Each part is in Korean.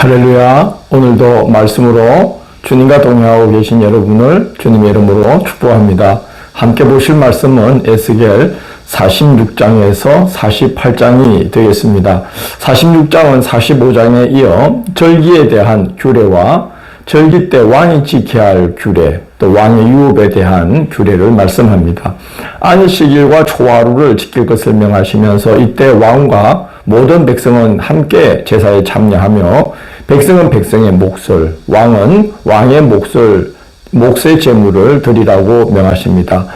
할렐루야. 오늘도 말씀으로 주님과 동행하고 계신 여러분을 주님의 이름으로 축복합니다. 함께 보실 말씀은 에스겔 46장에서 48장이 되겠습니다. 46장은 45장에 이어 절기에 대한 규례와 절기 때 왕이 지켜야 할 규례, 또 왕의 유업에 대한 규례를 말씀합니다. 안식일과 초하루를 지킬 것을 명하시면서 이때 왕과 모든 백성은 함께 제사에 참여하며 백성은 백성의 몫을, 왕은 왕의 몫을 목세 제물을 드리라고 명하십니다.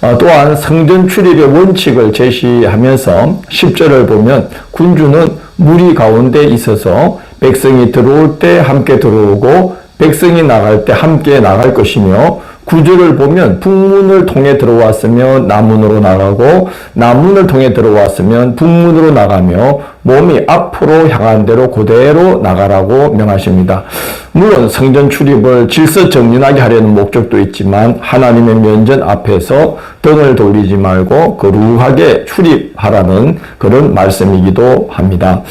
어, 또한 성전 출입의 원칙을 제시하면서 10절을 보면 군주는 무리 가운데 있어서 백성이 들어올 때 함께 들어오고 백성이 나갈 때 함께 나갈 것이며 구절을 보면 북문을 통해 들어왔으면 남문으로 나가고 남문을 통해 들어왔으면 북문으로 나가며 몸이 앞으로 향한 대로 그대로 나가라고 명하십니다. 물론 성전 출입을 질서 정연하게 하려는 목적도 있지만 하나님의 면전 앞에서 등을 돌리지 말고 거룩하게 출입하라는 그런 말씀이기도 합니다.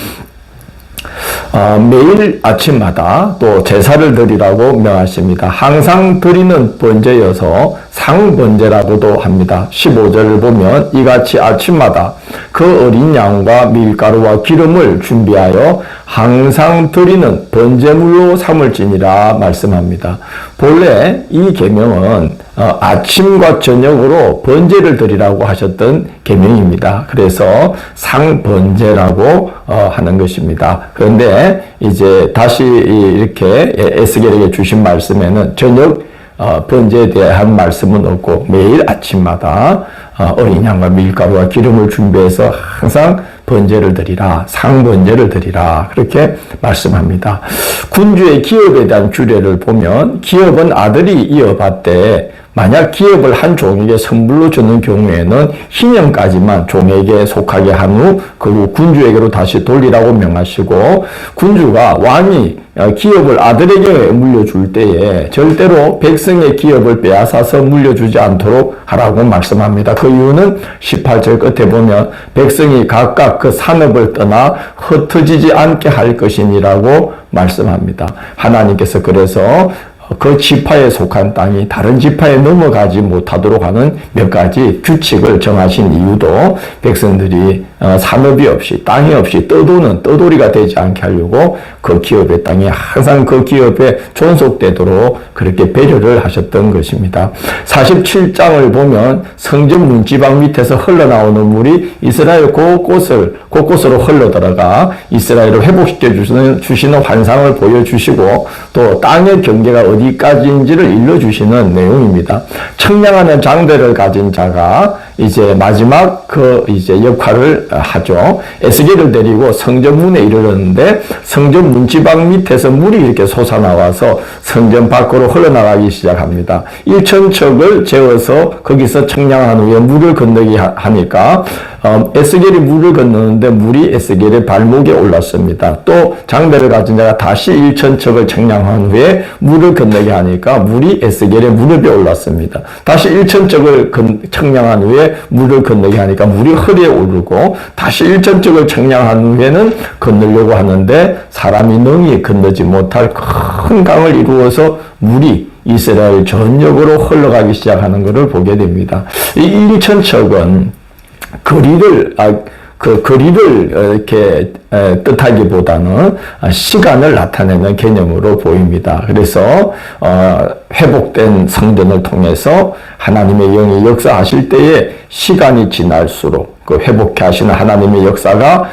어, 매일 아침마다 또 제사를 드리라고 명하십니다. 항상 드리는 번제여서 상번제라고도 합니다. 15절을 보면 이같이 아침마다 그 어린 양과 밀가루와 기름을 준비하여 항상 드리는 번제물로 삼을지니라 말씀합니다. 본래 이 계명은 어, 아침과 저녁으로 번제를 드리라고 하셨던 계명입니다. 그래서 상번제라고 어, 하는 것입니다. 그런데 이제 다시 이렇게 에스겔에게 주신 말씀에는 저녁 어, 번제에 대한 말씀은 없고 매일 아침마다 어, 어린 양과 밀가루와 기름을 준비해서 항상 번제를 드리라, 상번제를 드리라 그렇게 말씀합니다. 군주의 기업에 대한 규례를 보면 기업은 아들이 이어받되 만약 기업을 한 종에게 선물로 주는 경우에는 희년까지만 종에게 속하게 한 후 그리고 군주에게로 다시 돌리라고 명하시고 군주가 왕이 기업을 아들에게 물려줄 때에 절대로 백성의 기업을 빼앗아서 물려주지 않도록 하라고 말씀합니다. 그 이유는 18절 끝에 보면 백성이 각각 그 산업을 떠나 흩어지지 않게 할 것이니라고 말씀합니다. 하나님께서 그래서 그 지파에 속한 땅이 다른 지파에 넘어가지 못하도록 하는 몇 가지 규칙을 정하신 이유도 백성들이 어, 산업이 없이 땅이 없이 떠도는 떠돌이가 되지 않게 하려고 그 기업의 땅이 항상 그 기업에 존속되도록 그렇게 배려를 하셨던 것입니다. 47장을 보면 성전 문지방 밑에서 흘러나오는 물이 이스라엘 곳곳을 곳곳으로 흘러 들어가 이스라엘을 회복시켜 주시는 주시는 환상을 보여주시고 또 땅의 경계가 어디까지인지를 일러주시는 내용입니다. 청량하는 장대를 가진 자가 이제 마지막 그 이제 역할을 하죠. 에스겔을 데리고 성전문에 이르렀는데 성전 문지방 밑에서 물이 이렇게 솟아나와서 성전 밖으로 흘러나가기 시작합니다. 1천척을 재워서 거기서 청량한 후에 물을 건너기 하니까 어, 에스겔이 물을 건너는데 물이 에스겔의 발목에 올랐습니다. 또 장배를 가진 자가 다시 1천척을 청량한 후에 물을 건너게 하니까 물이 에스겔의 무릎에 올랐습니다. 다시 1천척을 청량한 후에 물을 건너게 하니까 물이 허리에 오르고 다시 1천척을 청량한 후에는 건너려고 하는데 사람이 능히 건너지 못할 큰 강을 이루어서 물이 이스라엘 전역으로 흘러가기 시작하는 것을 보게 됩니다. 이 1천척은 거리를 아, 그 거리를 이렇게 뜻하기보다는 시간을 나타내는 개념으로 보입니다. 그래서 어, 회복된 성전을 통해서 하나님의 영이 역사하실 때에 시간이 지날수록 그 회복해 하시는 하나님의 역사가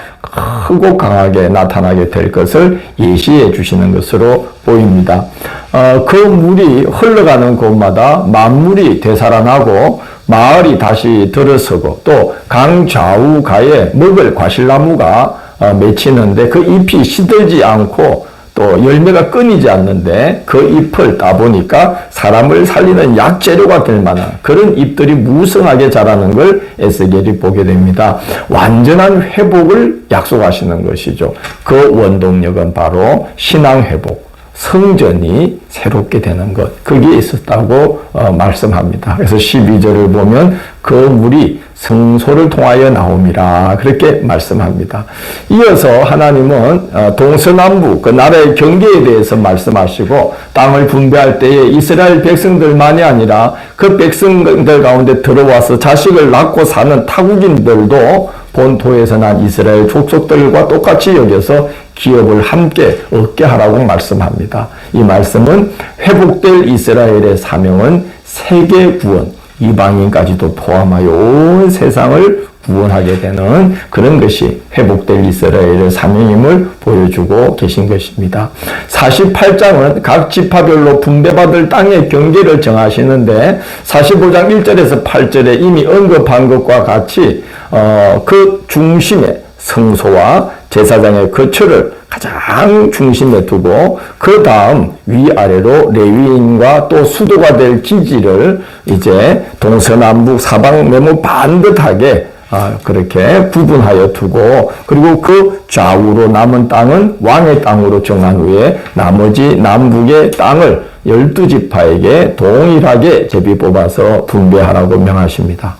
크고 강하게 나타나게 될 것을 예시해 주시는 것으로 보입니다. 어, 그 물이 흘러가는 곳마다 만물이 되살아나고 마을이 다시 들어서고 또 강 좌우가에 먹을 과실나무가 어, 맺히는데 그 잎이 시들지 않고 또 열매가 끊이지 않는데 그 잎을 따보니까 사람을 살리는 약재료가 될 만한 그런 잎들이 무성하게 자라는 걸 에스겔이 보게 됩니다. 완전한 회복을 약속하시는 것이죠. 그 원동력은 바로 신앙 회복, 성전이 새롭게 되는 것, 그게 있었다고 어, 말씀합니다. 그래서 12절을 보면 그 물이 성소를 통하여 나옴이라 그렇게 말씀합니다. 이어서 하나님은 어, 동서남북 그 나라의 경계에 대해서 말씀하시고 땅을 분배할 때에 이스라엘 백성들만이 아니라 그 백성들 가운데 들어와서 자식을 낳고 사는 타국인들도 본토에서 난 이스라엘 족속들과 똑같이 여겨서 기업을 함께 얻게 하라고 말씀합니다. 이 말씀은 회복될 이스라엘의 사명은 세계 구원, 이방인까지도 포함하여 온 세상을 구원하게 되는 그런 것이 회복될 이스라엘의 사명임을 보여주고 계신 것입니다. 48장은 각 지파별로 분배받을 땅의 경계를 정하시는데 45장 1절에서 8절에 이미 언급한 것과 같이 어, 그 중심에 성소와 제사장의 거처를 가장 중심에 두고 그 다음 위아래로 레위인과 또 수도가 될 기지를 이제 동서남북 사방 네모 반듯하게 아, 그렇게 구분하여 두고 그리고 그 좌우로 남은 땅은 왕의 땅으로 정한 후에 나머지 남북의 땅을 열두 지파에게 동일하게 제비 뽑아서 분배하라고 명하십니다.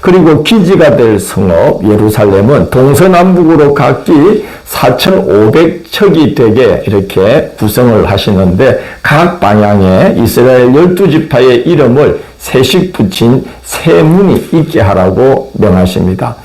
그리고 기지가 될 성읍 예루살렘은 동서남북으로 각기 4,500척이 되게 이렇게 구성을 하시는데 각 방향에 이스라엘 열두 지파의 이름을 세식 붙인 세 문이 있게 하라고 명하십니다.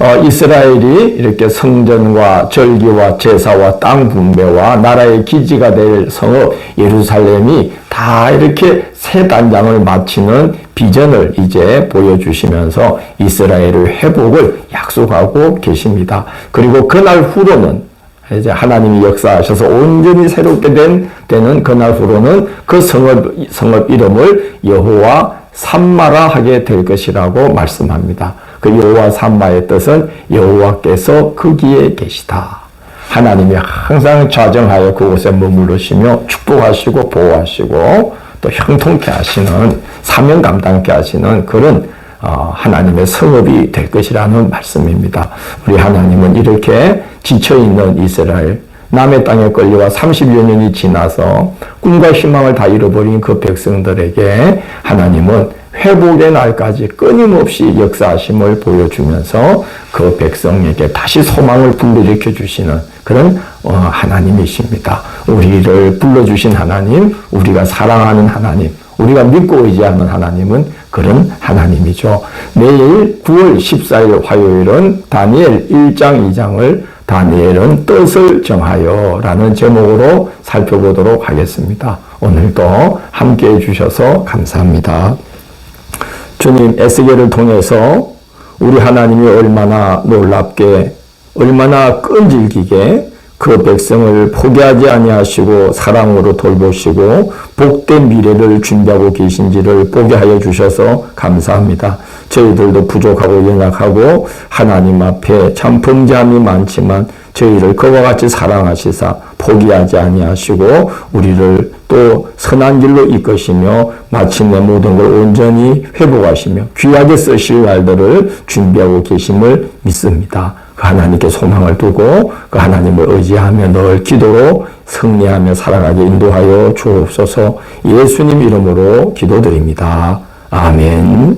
어, 이스라엘이 이렇게 성전과 절기와 제사와 땅 분배와 나라의 기지가 될 성읍 예루살렘이 다 이렇게 새 단장을 마치는 비전을 이제 보여주시면서 이스라엘의 회복을 약속하고 계십니다. 그리고 그날 후로는 이제 하나님이 역사하셔서 온전히 새롭게 된 되는 그날 후로는 그 성읍 성읍 이름을 여호와 삼마라 하게 될 것이라고 말씀합니다. 그 여호와 삼마의 뜻은 여호와께서 거기에 계시다. 하나님이 항상 좌정하여 그곳에 머무르시며 축복하시고 보호하시고 또 형통케 하시는 사명 감당케 하시는 그런 어, 하나님의 성읍이 될 것이라는 말씀입니다. 우리 하나님은 이렇게 지쳐있는 이스라엘, 남의 땅에 끌려와 30여 년이 지나서 꿈과 희망을 다 잃어버린 그 백성들에게 하나님은 회복의 날까지 끊임없이 역사하심을 보여주면서 그 백성에게 다시 소망을 불러일으켜 주시는 그런 어, 하나님이십니다. 우리를 불러주신 하나님, 우리가 사랑하는 하나님, 우리가 믿고 의지하는 하나님은 그런 하나님이죠. 내일 9월 14일 화요일은 다니엘 1장 2장을 다니엘은 뜻을 정하여 라는 제목으로 살펴보도록 하겠습니다. 오늘도 함께 해주셔서 감사합니다. 주님 에스겔을 통해서 우리 하나님이 얼마나 놀랍게 얼마나 끈질기게 그 백성을 포기하지 아니하시고 사랑으로 돌보시고 복된 미래를 준비하고 계신지를 보게 하여 주셔서 감사합니다. 저희들도 부족하고 연약하고 하나님 앞에 참 범죄함이 많지만 저희를 그와 같이 사랑하시사 포기하지 아니하시고 우리를 또 선한 길로 이끄시며 마침내 모든 걸 온전히 회복하시며 귀하게 쓰실 날들을 준비하고 계심을 믿습니다. 그 하나님께 소망을 두고 그 하나님을 의지하며 늘 기도로 승리하며 살아가게 인도하여 주옵소서 예수님 이름으로 기도드립니다. 아멘.